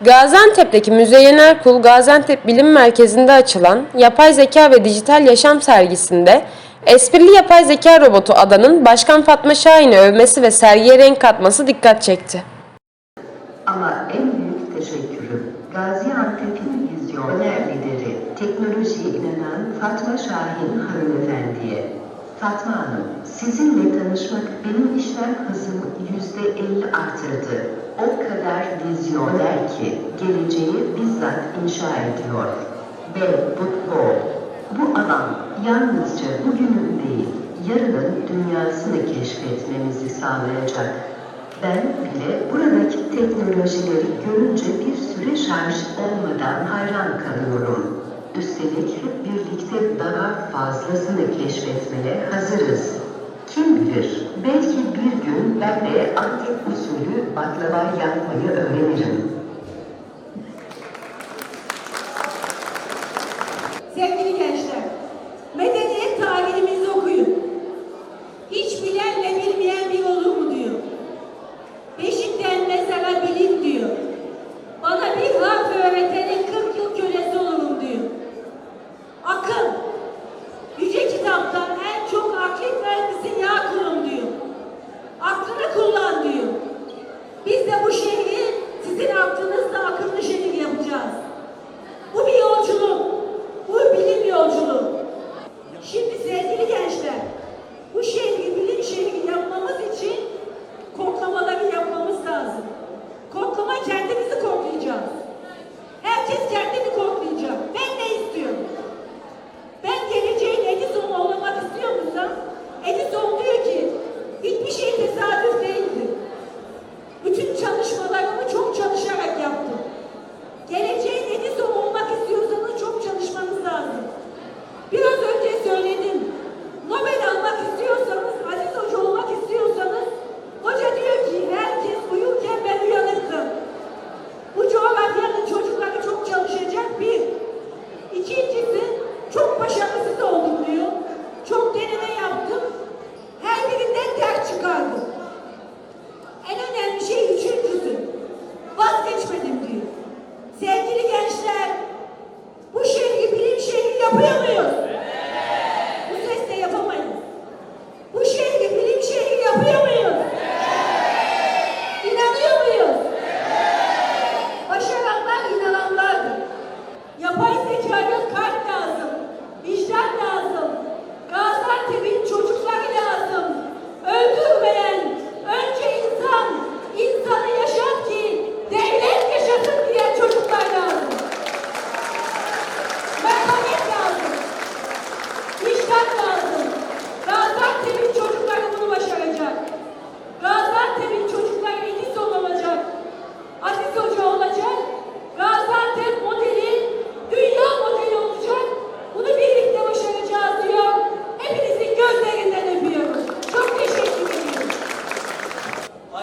Gaziantep'teki Müzeyyen Erkul Gaziantep Bilim Merkezi'nde açılan Yapay Zeka ve Dijital Yaşam sergisinde esprili yapay zeka robotu Adan'ın Başkan Fatma Şahin'i övmesi ve sergiye renk katması dikkat çekti. Ama en büyük teşekkürüm Gaziantep'in vizyoner lideri, teknolojiye inanan Fatma Şahin hanımefendiye. Fatma Hanım, sizinle tanışmak benim işlem hızımı yüzde elli artırdı. O kadar vizyoner ki geleceği bizzat inşa ediyor. Ve ol. Bu alan yalnızca bugünün değil, yarının dünyasını keşfetmemizi sağlayacak. Ben bile buradaki teknolojileri görünce bir süre şarj olmadan hayran kalıyorum. Birlikte daha fazlasını keşfetmeye hazırız. Kim bilir, belki bir gün ben de Antep usulü baklava yapmayı öğrenirim.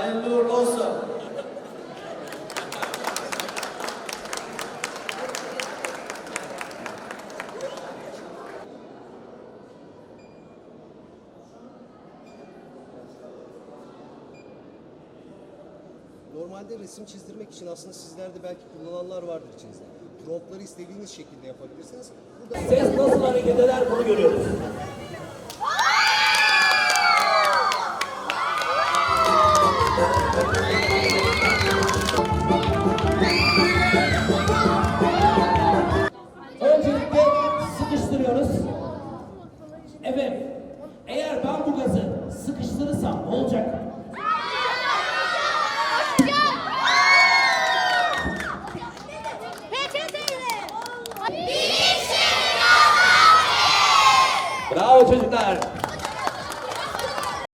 Hayırlı uğurlu olsun. Normalde resim çizdirmek için aslında sizlerde belki kullananlar vardır içinizde. Promptları istediğiniz şekilde yapabilirsiniz. Burada Ses nasıl hareket eder bunu görüyoruz. Eğer ben bu gazı sıkıştırırsam ne olacak? Bravo çocuklar.